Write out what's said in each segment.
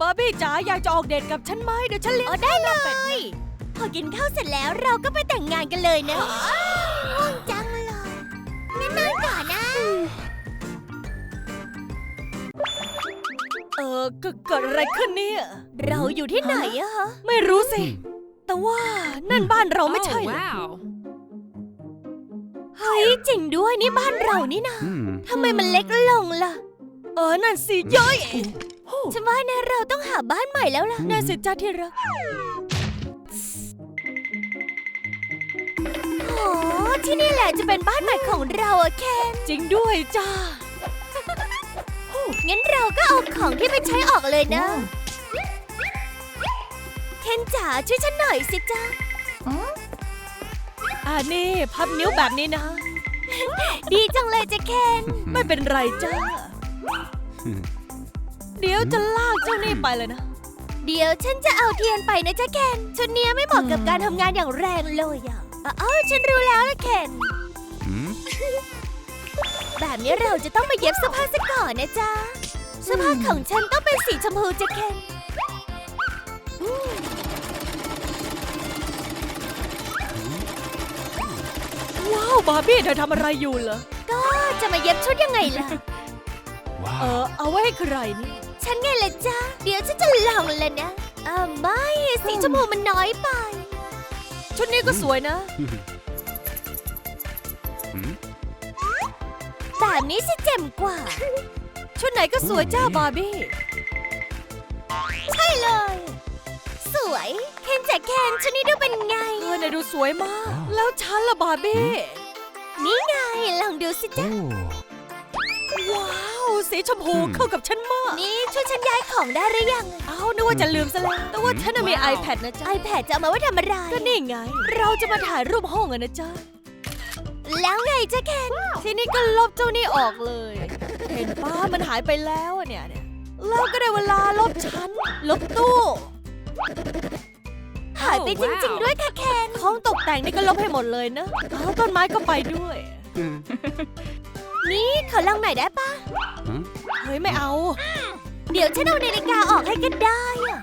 บาร์บี้จ๋าอยากจะออกเดทกับฉันไหมเดี๋ยวฉันเลี้ยงอ๋อได้เลย พอกินข้าวเสร็จแล้วเราก็ไปแต่งงานกันเลยนะง่วงจังเลยงั้นนอนก่อนนะ เออเกิดเกิดอะไรขึ้นเนี่ย เราอยู่ที่ไหนอะฮะ ไม่รู้สิ แต่ว่านั่นบ้านเราไม่ใช่ Oh, เหรอ wow. เฮ้ยจริงด้วยนี่บ้านเรานี่นะ Hmm. ทำไมมันเล็กลงล่ะ เออนั่นสิเย้ย ฉันว่านะเราต้องหาบ้านใหม่แล้วล่ะนั่นสิจ้าที่รักโอ้ที่นี่แหละจะเป็นบ้านใหม่ของเราอะเคนจริงด้วยจ้า งั้นเราก็เอาของที่ไม่ใช้ออกเลยนะ เคนจ๋าช่วยฉันหน่อยสิจ้าอ่านี่พับนิ้วแบบนี้นะ ดีจังเลยจ้ะเคน ไม่เป็นไรจ้า เดี๋ยวจะลากเจ้านี่ไปเลยนะ เดี๋ยวฉันจะเอาเทียนไปนะจ๊ะเคนชุดเนี้ยไม่เหมาะกับการทำงานอย่างแรงเลยอะอ๋อฉันรู้แล้วนะเคน Hmm. แบบนี้เราจะต้องมาเย็บเสื้อผ้าซะก่อนนะจ๊ะเสื้อผ้าของฉันต้องเป็นสีชมพูจ้ะเคนอืมว้าวบาร์บี้เธอทำอะไรอยู่เหรอ ก็จะมาเย็บชุดยังไงล่ะ เอ Wow. อเอาไว้ให้ใครนี่ ฉันไงล่ะจ๊ะ เดี๋ยวฉันจะลองเลยนะเออไม่สีชมพูมันน้อยไป ชุดนี้ก็สวยนะ Hmm. แบบนี้สิเจ๋มกว่า ชุดไหนก็สวยจ้าบาร์บี้ ใช่เลย สวยเคนจากเคนชุดนี้ดูเป็นไง เออเนี่ยดูสวยมาก แล้วฉันล่ะบาร์บี้ นี่ไงลองดูสิจ๊ะ Oh. ว้าว สีชมพูอืมเข้ากับฉันมาก นี่ช่วยฉันย้ายของได้หรือยัง เอ้านึกว่าจะลืมซะแล้ว แต่ว่าฉันน่ะมีว้าว iPad นะจ๊ะ iPad จะเอามาไว้ทำอะไร ก็นี่ไง เราจะมาถ่ายรูปห้องอะนะจ๊ะ แล้วไงจ๊ะเคนทีนี้ก็ลบเจ้านี่ออกเลย เห็นป้ามันหายไปแล้วอะเนี่ยเนี่ยแล้วก็ได้เวลาลบชั้นลบตู้ หายไปจริง ๆ ด้วยค่ะเคนของตกแต่งนี่ก็ลบให้หมดเลยนะเอาต้นไม้ก็ไปด้วย Hmm. นี่ขอลองหน่อยได้ปะ Hmm. เฮ้ยไม่เอา เดี๋ยวฉันเอานาฬิกาออกให้ก็ได้อะ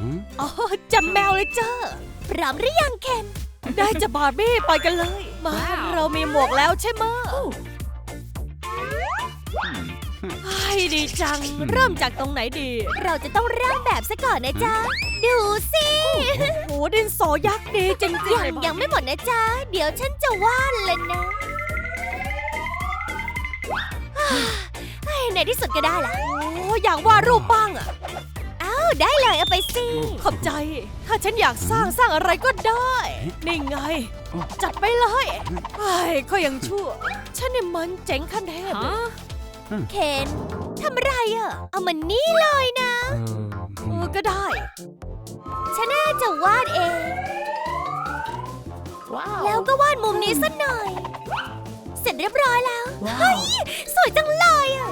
Hmm. อ๋อจำแมวเลยจ้าพร้อมหรือยังเคนได้จะบาร์บี้ไปกันเลย มาว้าวเรามีหมวกแล้วใช่ไหมะ Hmm. ไอ้ยดีจัง เริ่มจากตรงไหนดี เราจะต้องร่างแบบซะก่อนนะจ๊ะ ดูสิโอ้ดินสอยักษ์ดีจริงๆยังเลยยังไม่หมดนะจ๊ะ เดี๋ยวฉันจะวาดเลยนะเฮ้ย ในที่สุดก็ได้ละโอ้อยากวาดรูปบ้างอะอ้าวได้เลยเอาไปสิขอบใจ ถ้าฉันอยากสร้างสร้างอะไรก็ได้ นี่ไง จัดไปเลยไอ้ยก็ยังชั่ว ฉันนี่มันเจ๋งขั้นเทพเลย Huh? เคนทำอะไรอะเอามันนี่เลยนะเออก็ได้ ฉันน่าจะวาดเอง แล้วก็วาดมุมนี้สักหน่อย เสร็จเรียบร้อยแล้ว เฮ้ย สวยจังเลยอะ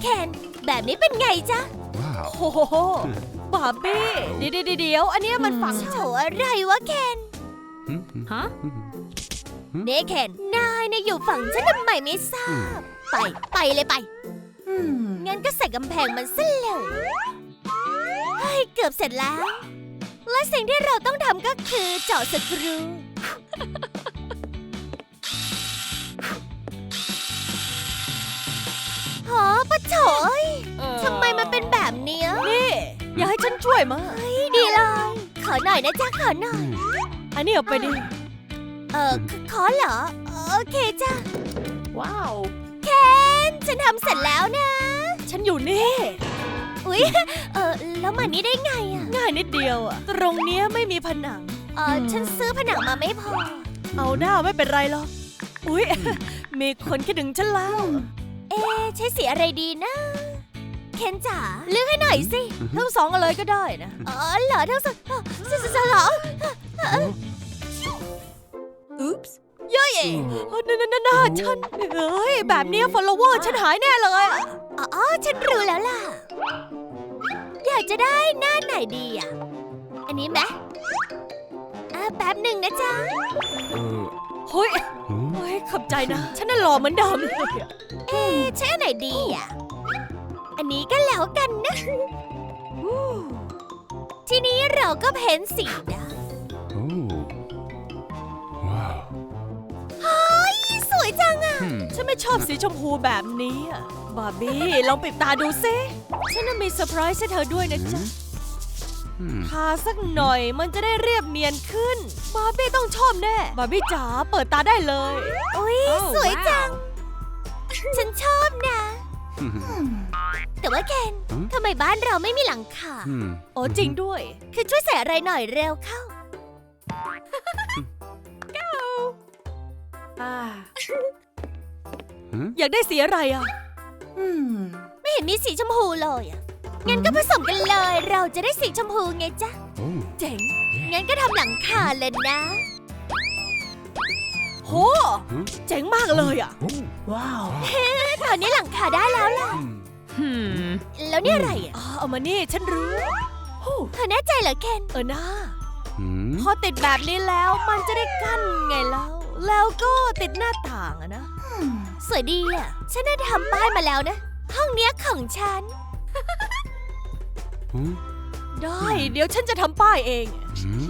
เคน แบบนี้เป็นไงจ๊ะ Wow. โอ้โหบาร์บี้เดี๋ยวเดี๋ยวเดี๋ยวอันเนี้ยมันฝังโถอะไรวะเคน Hmm. Huh? เน่เคนนายเนี่ยอยู่ฝั่งฉันทำไมไม่ทราบ ไป ไปเลยไป งั้นก็ใส่กำแพงมันซะเลยเฮ้ยเกือบเสร็จแล้ว และสิ่งที่เราต้องทำก็คือเจาะสกรู หอปะโถยเออทำไมมันเป็นแบบเนี้ยนี่อย่าให้ฉันช่วยมา เฮ้ยดีเลย ขอหน่อยนะจ๊ะขอหน่อย อันนี้เอาไปดิ เออขขอเหรอ โอเคจ้ะ Wow. เคน ฉันทำเสร็จแล้วนะ ฉันอยู่นี่ อุ๊ย เออแล้วมานี่ได้ไงอะง่ายนิดเดียวอะตรงเนี้ยไม่มีผนัง เออฉันซื้อผนังมาไม่พอ เอาหน้าไม่เป็นไรหรอก อุ๊ย มีคนคิดถึงฉันแล้ว เอ๊ะใช้สีอะไรดีนะ เคนจ๋าเลือกให้หน่อยสิ ทั้งสองอะไรก็ได้นะ อ๋อเหรอทั้งสองอ๋อสสสเหรออุ๊ปส์เย้ยเออนั่นนั่นหน้าฉันเอ้ยแบบเนี้ย follower ฉันหายแน่เลยอะอ๋อ ฉันรู้แล้วล่ะ อยากจะได้หน้าไหนดีอะ อันนี้ไหมอะ แป๊บหนึ่งนะจ๊ะ Uh, เฮ้ยหืมเฮ้ยขอบใจนะ ฉันน่ะหล่อเหมือนเดิมเลยอะเอ๊ะใช้อันไหนดีอะ อันนี้ก็แล้วกันนะ ทีนี้เราก็เพ้นสีดโอ้ว้าวำเฮ้ย สวยจังอะหืมฉันไม่ชอบสีชมพูแบบนี้อะบาร์บี้ ลองปิดตาดูซิฉันน่ะมีเซอร์ไพรส์ให้เธอด้วยนะจ๊ะหืม ทาสักหน่อยมันจะได้เรียบเนียนขึ้น บาร์บี้ต้องชอบแน่ บาร์บี้จ๋าเปิดตาได้เลยอุ้ยอ้าวสวยจัง ฉันชอบนะหืมแต่ว่าเคนหืมทำไมบ้านเราไม่มีหลังคาหืมโอ้จริงด้วย คือช่วยใส่อะไรหน่อยเร็วเข้าหืมอยากได้สีอะไรอะไม่เห็นมีสีชมพูเลยอะ งั้นก็ผสมกันเลย เราจะได้สีชมพูไงจ๊ะโอ้เจ๋ง งั้นก็ทำหลังคาเลยนะ โหหืมเจ๋งมากเลยอะโอ้ว้าว ตอนนี้หลังคาได้แล้วล่ะหืมแล้วนี่อะไรอะอ๋อเอามานี่ฉันรู้โอ้เธอแน่ใจเหรอเคน เออนะหืมพอติดแบบนี้แล้วมันจะได้กั้นไงแล้ว แล้วก็ติดหน้าต่างอะนะ สวยดีอะ ฉันได้ทำป้ายมาแล้วนะ ห้องเนี้ยของฉัน หืมได้ เดี๋ยวฉันจะทำป้ายเองหืม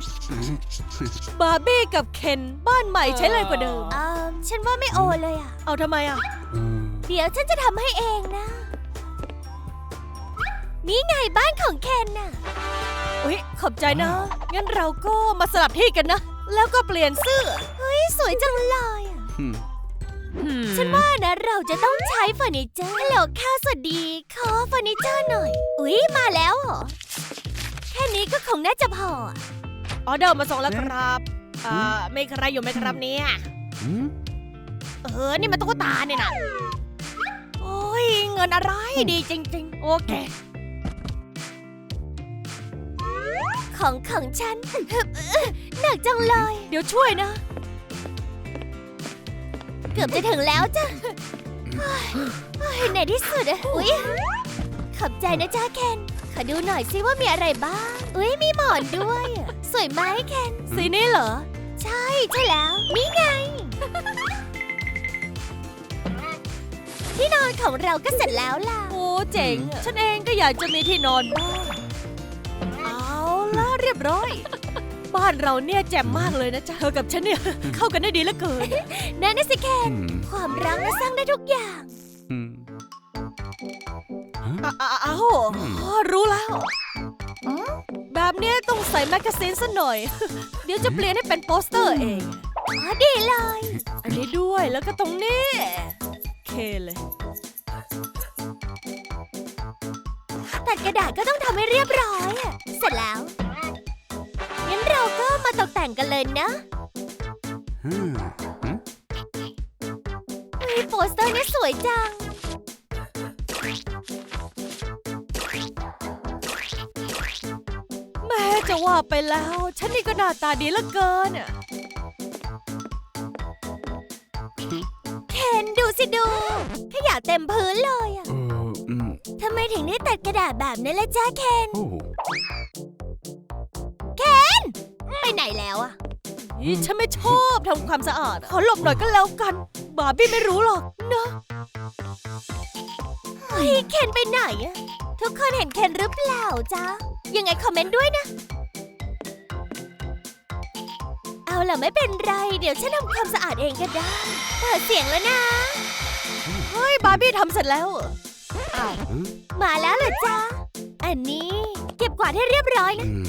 บาร์บี้กับเคนบ้านใหม่ใช้เลยกว่าเดิม เอ่อฉันว่าไม่โอเลยอะ เอาทำไมอะเออเดี๋ยวฉันจะทำให้เองนะ นี่ไงบ้านของเคนน่ะ อุ้ยขอบใจนะ งั้นเราก็มาสลับที่กันนะ แล้วก็เปลี่ยนเสื้อ เฮ้ย สวยจังเลยอะหืม ฉันว่านะเราจะต้องใช้เฟอร์นิเจอร์ฮัลโหลค่ะสวัสดี ขอเฟอร์นิเจอร์หน่อย อุ๊ย มาแล้วเหรอ แค่นี้ก็คงน่าจะพออะออเดอร์มาส่งแล้วครับอ่าไม่ใครอยู่ไหมครับเนี่ยหืมเออ นี่มันตุ๊กตาเนี่ยนะโอ้ย เงินอะไรดีจริง ๆ โอเค ของของฉันหนักจังเลย เดี๋ยวช่วยนะ เกือบจะถึงแล้วจ้ะเฮ้ยเฮ้ยในที่สุดอะอุ๊ยขอบใจนะจ้าเคน ขอดูหน่อยสิว่ามีอะไรบ้าง อุ๊ย มีหมอนด้วยอะสวยไหมเคนสีนี้เหรอ ใช่ใช่แล้ว นี่ไง ที่นอนของเราก็เสร็จแล้วล่ะ โอ้เจ๋งอะฉันเองก็อยากจะมีที่นอนบ้างเอาละเรียบร้อย บ้านเราเนี่ยแจ่มมากเลยนะจ๊ะเธอกับฉันเนี่ย เข้ากันได้ดีเหลือเกิน นั่นน่ะสิเคนหืมความรักน่ะสร้างได้ทุกอย่างหืมอะอะอ้าวอ๋อรู้แล้ว แบบเนี้ยต้องใส่แมกกาซีนซะหน่อย เดี๋ยวจะเปลี่ยนให้เป็นโปสเตอร์เอง อ๋อดีเลย อันนี้ด้วยแล้วก็ตรงนี้โอเคเลย ตัดกระดาษก็ต้องทำให้เรียบร้อยอะเสร็จแล้ว แต่งกันเลยนะหืมหืมเฮ้ยโปสเตอร์นี่สวยจัง แม่จะว่าไปแล้ว ฉันนี่ก็หน้าตาดีเหลือเกินอะเคนดูสิดู ขยะเต็มพื้นเลยอะเอออืมทำไมถึงได้ตัดกระดาษแบบนั้นล่ะจ้าเคน โอ้ ไปไหนแล้วอะนี่ฉันไม่ชอบทำความสะอาดอะขอหลบหน่อยก็แล้วกัน บาร์บี้ไม่รู้หรอกนะเฮ้ยเคนไปไหนอะทุกคนเห็นเคนหรือเปล่าจ๊ะ ยังไงคอมเมนต์ด้วยนะ เอาล่ะไม่เป็นไร เดี๋ยวฉันทำความสะอาดเองก็ได้ เปิดเสียงแล้วนะ เฮ้ย บาร์บี้ทำเสร็จแล้วเหรออ้าวหืมมาแล้วเหรอจ๊ะ อันนี้เก็บกวาดให้เรียบร้อยนะอืม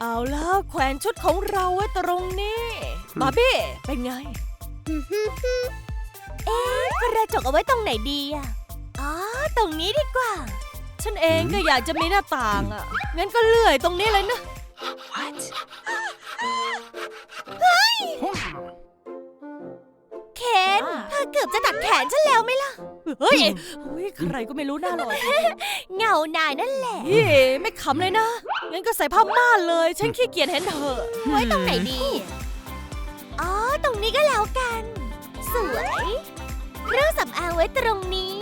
เอาแล้วแขวนชุดของเราไว้ตรงนี้บาร์บี้เป็นไง เอ๊ะกระจกเอาไว้ตรงไหนดีอะอ๋อตรงนี้ดีกว่า ฉันเองก็อยากจะมีหน้าต่างอะงั้นก็เลื่อยตรงนี้เลยนะเคนเธอเกือบจะตัดแขนฉันแล้วไหมล่ะ เฮ้ยเฮ้ยใครก็ไม่รู้หน้าหรอก เงานายนั่นแหละ เฮ้ยไม่ขำเลยนะ งั้นก็ใส่ผ้าม่านเลย ฉันขี้เกียจเห็นเธอ ไว้ตรงไหนดี อ๋อ ตรงนี้ก็แล้วกัน สวย เครื่องสำอางไว้ตรงนี้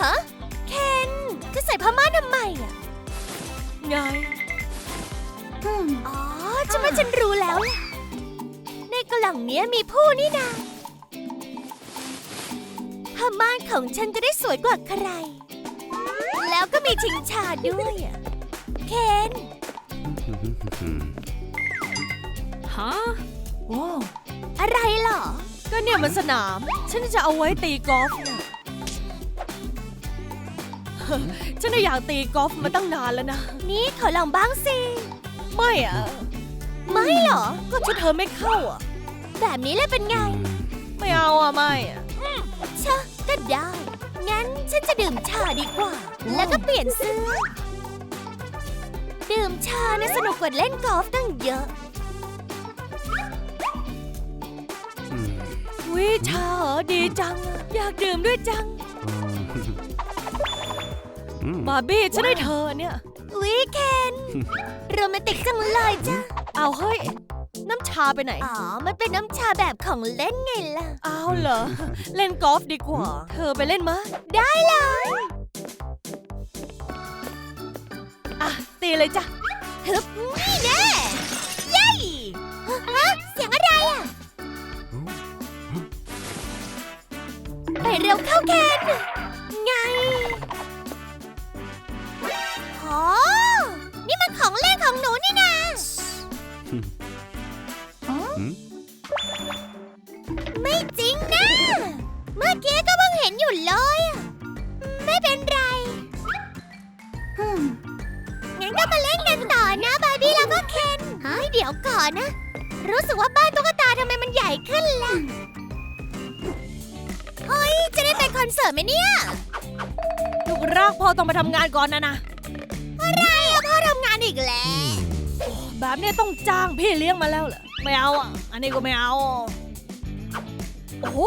ฮะ เคน จะใส่ผ้าม่านทำไมอะ ไง อ๋อฉันว่าฉันรู้แล้วล่ะ ในกล่องเนี้ยมีผู้นี่นาผ้าม่านของฉันจะได้สวยกว่าใคร แล้วก็มีชิงชาด้วยอะเคนอืมฮะว้าวอะไรเหรอ ก็เนี่ยมันสนาม ฉันจะเอาไว้ตีกอล์ฟน่ะฉันน่ะอยากตีกอล์ฟมาตั้งนานแล้วนะ นี่ขอลองบ้างสิ ไม่อะไม่เหรอ ก็ชุดเธอไม่เข้าอะแบบนี้เลยเป็นไง ไม่เอาอะไม่อะชะก็ได้ งั้นฉันจะดื่มชาดีกว่า แล้วก็เปลี่ยนเสื้อ ดื่มชานะสนุกกว่าเล่นกอล์ฟตั้งเยอะอืมวิชาเหรอดีจังอะอยากดื่มด้วยจังอืมบาร์บี้ฉันได้เธอเนี่ย วิเคนโรแมนติกจังเลยจ้ะ เอาเฮ้ย น้ำชาไปไหน อ๋อ มันเป็นน้ำชาแบบของเล่นไงล่ะ เอาเหรอ เล่นกอล์ฟดีกว่า เธอไปเล่นมะ ได้เลย ตีเลยจ้ะฮึบนี่แน่เย้ฮะฮะเสียงอะไรอะ ไปเร็วเข้าเคนไงโอ้นี่มันของเล่นของหนูนี่นาอืมไม่จริงนะ เมื่อกี้ก็เพิ่งเห็นอยู่เลย ดี๋ยวก่อนนะ รู้สึกว่าบ้านตุ๊กตาทำไมมันใหญ่ขึ้นล่ะเฮ้ย จะได้ไปคอนเสิร์ตไหมเนี่ยลูกรักพ่อต้องไปทำงานก่อนนะนะ อะไรอะพ่อทำงานอีกแล้ว แบบเนี้ยต้องจ้างพี่เลี้ยงมาแล้วเหรอ ไม่เอาอะ อันนี้ก็ไม่เอา โอ้โห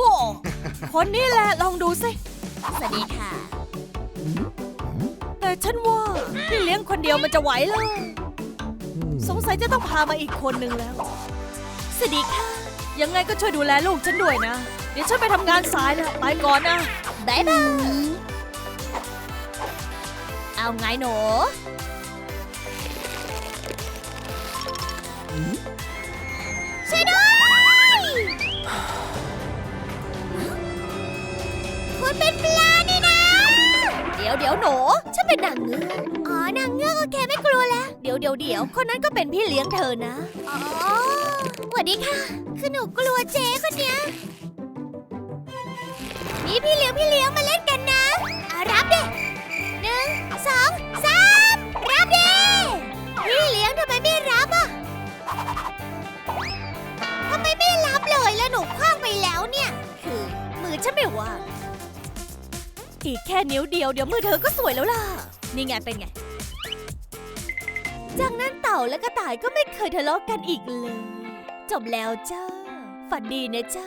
คนนี้แหละลองดูสิสวัสดีค่ะ แต่ฉันว่าพี่เลี้ยงคนเดียวมันจะไหวเหรอ สงสัยจะต้องพามาอีกคนนึงแล้ว สวัสดีค่ะ ยังไงก็ช่วยดูแลลูกฉันด้วยนะ เดี๋ยวฉันไปทำงานสายแล้วไปก่อนนะบ๊ายบาย เอาไงหนู ช่วยด้วย คุณเป็นปลานี่นะ เดี๋ยวเดี๋ยวหนู ฉันเป็นนางเงือก อ๋อนางเงือกโอเคไม่กลัวแล้วเดี๋ยวเดี๋ยวเดี๋ยวคนนั้นก็เป็นพี่เลี้ยงเธอนะ อ๋อสวัสดีค่ะ คือหนูกลัวเจ๊คนเนี้ยนี่พี่เลี้ยงพี่เลี้ยงมาเล่นกันนะอะรับดิหนึ่งสองสามรับดิพี่เลี้ยงทำไมไม่รับอะทำไมไม่รับเลยแล้วหนูคว้างไปแล้วเนี่ย คือมือฉันไม่ว่างอีกแค่นิ้วเดียวเดี๋ยวมือเธอก็สวยแล้วล่ะ นี่ไงเป็นไง จากนั้นเต่าและกระต่ายก็ไม่เคยทะเลาะกันอีกเลย จบแล้วจ้า ฝันดีนะจ้า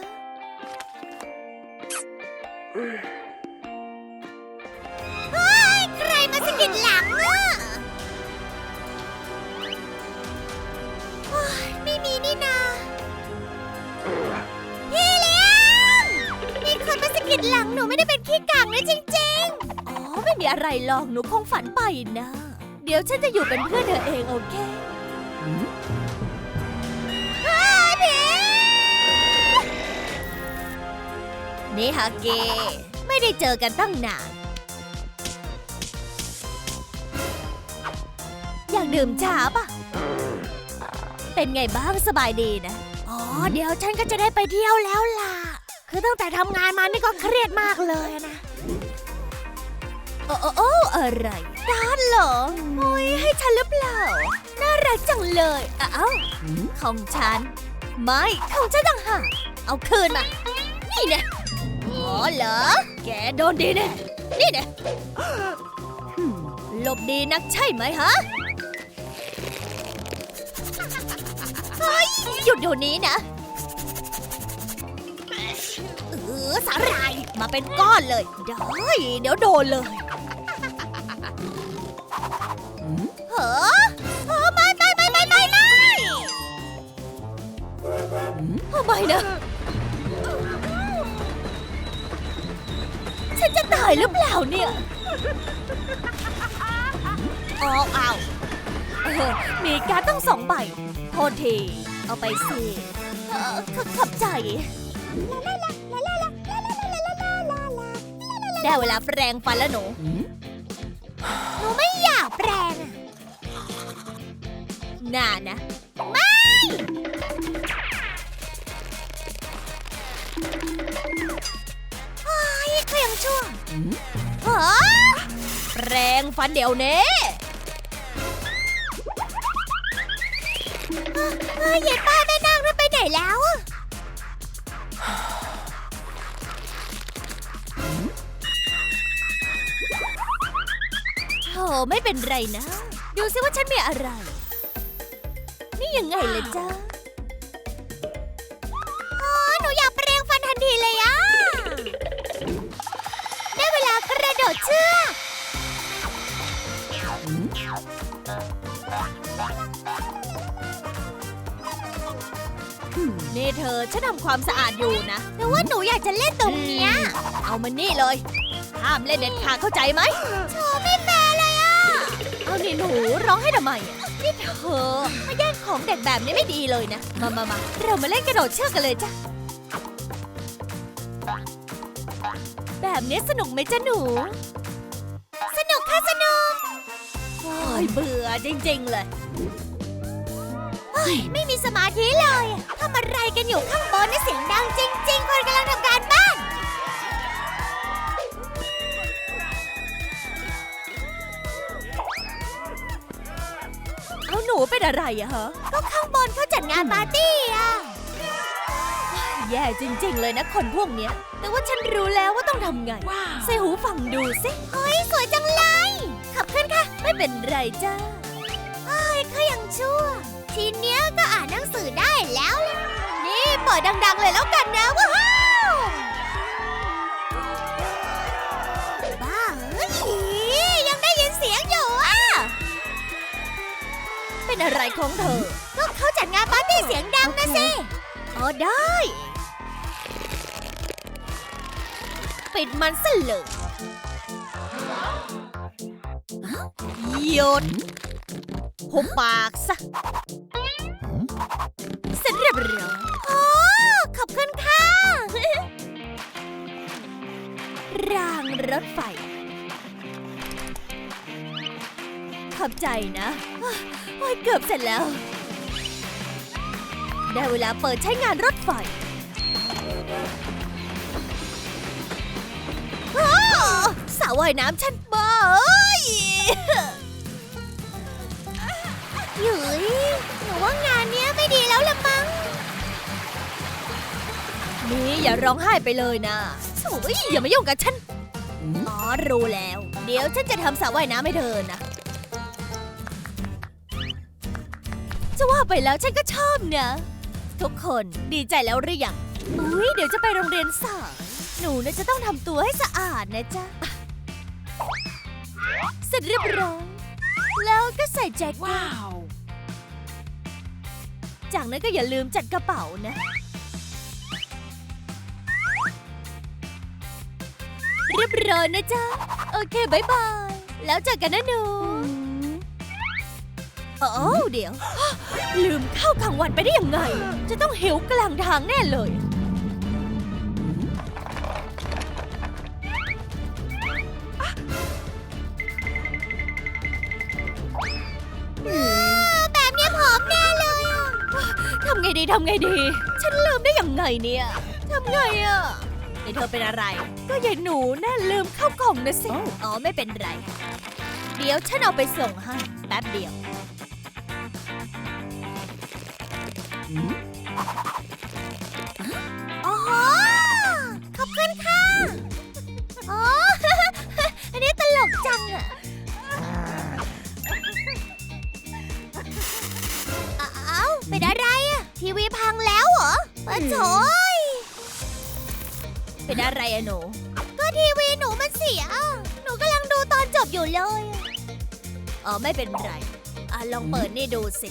ใครมาสะกิดหลังอะไม่มีนี่นาพี่เลี้ยงมีคนมาสะกิดหลังหนูไม่ได้เป็นขี้กากนะจริงๆ อ๋อ ไม่มีอะไรหรอกหนูคงฝันไปนะ เดี๋ยวฉันจะอยู่เป็นเพื่อนเธอเองโอเคเฮ้ยพี่นี่ฮาเกไม่ได้เจอกันตั้งนาน อยากดื่มชาปะเป็นไงบ้างสบายดีนะ อ๋อ เดี๋ยวฉันก็จะได้ไปเที่ยวแล้วล่ะ คือตั้งแต่ทำงานมานี่ก็เครียดมากเลยนะ โอ้โอ้อะไรด้านเหรอ โอ้ยให้ฉันหรือเปล่า น่ารักจังเลยอ้าวของฉัน ไม่ของฉันต่างหากเอาคืนมา นี่เนี่ยอ๋อเหรอ แกโดนดีแน่นี่เนี่ยหลบดีนักใช่ไหมฮะเฮ้ยหยุดเดี๋ยวนี้นะเออสาหร่ายมาเป็นก้อนเลยได้เดี๋ยวโดนเลย เฮ้อเฮ้อไม่ไม่ไม่ไม่ไม่ไม่ทำไมนะ ฉันจะตายหรือเปล่าเนี่ยอ้าวอ้าวเออมีการตั้งสองใบ โทษที เอาไปสิเออขขอบใจได้เวลาแปรงฟันแล้วหนู หนูไม่อยากแปลงอะ น่านะเฮ้ยเขายังชั่วฮะแปรงฟันเดี๋ยวนี้เฮ้ยยายป้าแม่นางนั่นไปไหนแล้วอะโธ่ไม่เป็นไรนะ ดูซิว่าฉันมีอะไรนี่ ยังไงเลยจ้าอ๋อหนูอยากแปลงฟันทันทีเลยอะได้เวลากระโดดเชือกนี่เธอฉันทำความสะอาดอยู่นะ แต่ว่าหนูอยากจะเล่นตรงเนี้ย เอามันนี่เลย ห้ามเล่นเด็ดขาดเข้าใจไหมโชว์ไม่แฟร์เลยอะเอานี่หนูร้องให้ทำไมอะนี่เธอมาแย่ง ของเด็กแบบนี้ไม่ดีเลยนะ มามามาเรามาเล่นกระโดดเชือกกันเลยจ้ะ แบบนี้สนุกไหมจ๊ะหนู สนุกค่ะสนุก โอ้ยเบื่อจริงๆเลยไม่มีสมาธิเลยทำอะไรกันอยู่ข้างบนนี่เสียงดังจริง ๆ คนกำลังท อาหนูเป็นอะไรอะฮะก็ข้างบนเขาจัดงานปาร์ตี้อะแย่จริง ๆ เลยนะคนพวกเนี้ย แต่ว่าฉันรู้แล้วว่าต้องทำไง ใส่หูฟังดูสิเฮ้ยสวยจังเลย ขับขึ้นค่ะ ไม่เป็นไรจ้าเฮ้ยเขายังชั่ว ทีเนี้ยก็อ่านหนังสือได้แล้วล่ะนี่เปิดดัง ๆ เลยแล้วกันนะว้า เป็นอะไรของเธอ ก็เขาจัดงานปาร์ตี้เสียงดังนะสิอ๋อได้ ปิดมันซะเลยหยุดหุบปากซะเสร็จเรียบร้อยโอ้ขอบคุณค่ะ รางรถไฟ ขอบใจนะโอ้ ยเกือบเสร็จแล้ว ได้เวลาเปิดใช้งานรถไฟอ้าวว่ายน้ำฉันบ้าเอ้ยหยุยหนูว่างานเนี้ยไม่ดีแล้วละมั้ง นี่อย่าร้องไห้ไปเลยนะโอ้ยอย่ามายุ่งกับฉัน อ๋อรู้แล้ว เดี๋ยวฉันจะทำสระว่ายน้ำให้เธอนะ จะว่าไปแล้วฉันก็ชอบนะ ทุกคนดีใจแล้วหรือยังอุ้ยเดี๋ยวจะไปโรงเรียนสายหนูน่าจะต้องทำตัวให้สะอาดนะจ๊ะ เสร็จเรียบร้อยแล้วก็ใส่แจ็คเก็ตจากนั้นก็อย่าลืมจัดกระเป๋านะ เรียบร้อยนะจ๊ะ โอเคบายบาย แล้วเจอกันนะหนู โอ้เดี๋ยว ลืมข้าวกลางวันไปได้ยังไง จะต้องหิวกลางทางแน่เลย แบบเนี้ยผอมแน่เลยอะทำไงดีทำไงดี ฉันลืมได้ยังไงเนี่ยทำไงอะนี่เธอเป็นอะไร ก็ยายหนูน่าลืมเข้ากล่องนะสิ อ๋อไม่เป็นไร เดี๋ยวฉันเอาไปส่งให้แป๊บเดียว โอ้โห ขอบคุณค่ะ โอ้ อันนี้ตลกจังอะเอ้าเป็นอะไรอะทีวีพังแล้วเหรอปะโถยเป็นอะไรอะหนู ก็ทีวีหนูมันเสีย หนูกำลังดูตอนจบอยู่เลยอะอ๋อ ไม่เป็นไร อะ ลองเปิดนี่ดูสิ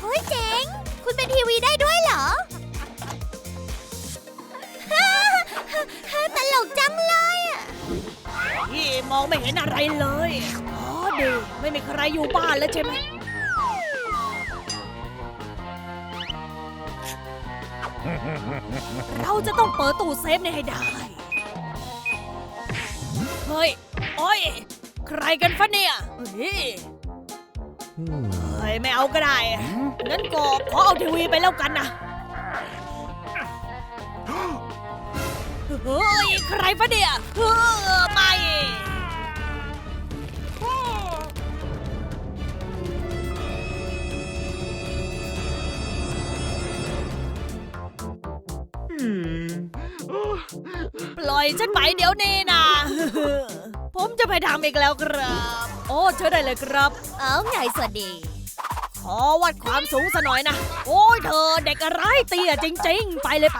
เฮ้ยเจ๋ง คุณเป็นทีวีได้ด้วยเหรอ ตลกจังเลยอะพี่มองไม่เห็นอะไรเลย อ๋อดูไม่มีใครอยู่บ้านแล้วใช่ไหม เราจะต้องเปิดตู้เซฟนี่ให้ได้ เฮ้ย โอ้ย ใครกันฟะเนี่ยเฮ้ย ฮ้ยไม่เอาก็ได้งั้นก็ขอเอาทีวีไปแล้วกันนะเฮ้ยใครฟะเนี่ยเฮ้อไม่ปล่อยฉันไปเดี๋ยวนี้นะผมจะไปทำอีกแล้วครับ โอ้เชิญได้เลยครับ เอาไงสวัสดี ขอวัดความสูงซะหน่อยนะ โอ้ยเธอเด็กอะไรเตี้ยจริง ๆ ไปเลยไป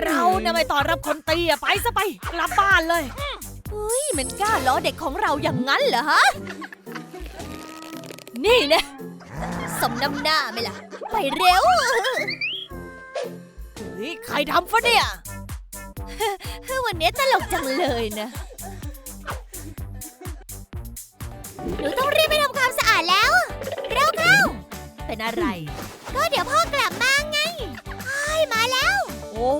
เราเนี่ยไม่ต้อนรับคนเตี้ยไปซะไป กลับบ้านเลยเฮ้ยมันกล้าล้อเด็กของเราอย่างนั้นเหรอฮะ นี่นะสมน้ำหน้าไหมล่ะ ไปเร็วเฮ้ยใครทำฟะเนี่ย วันนี้ตลกจังเลยนะ หนูต้องรีบไปทำความสะอาดแล้ว เร็วเข้า เป็นอะไร ก็เดี๋ยวพ่อกลับมาไงไอ้ยมาแล้ว โอ้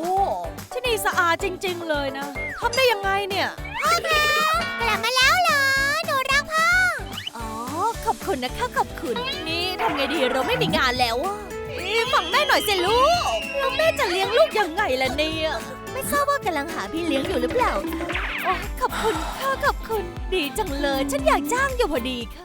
ที่นี่สะอาดจริง ๆ เลยนะทำได้ยังไงเนี่ย พ่อคะกลับมาแล้วเหรอ หนูรักพ่อ อ๋อ ขอบคุณนะคะ ขอบคุณ นี่ทำไงดีเราไม่มีงานแล้วอะเอ๊ะฟังแม่หน่อยสิลูก แล้วแม่จะเลี้ยงลูกยังไงล่ะเนี่ย ไม่ทราบว่ากำลังหาพี่เลี้ยงอยู่หรือเปล่า โอ้ขอบคุณค่ะขอบคุณ ดีจังเลย ฉันอยากจ้างอยู่พอดีค่ะ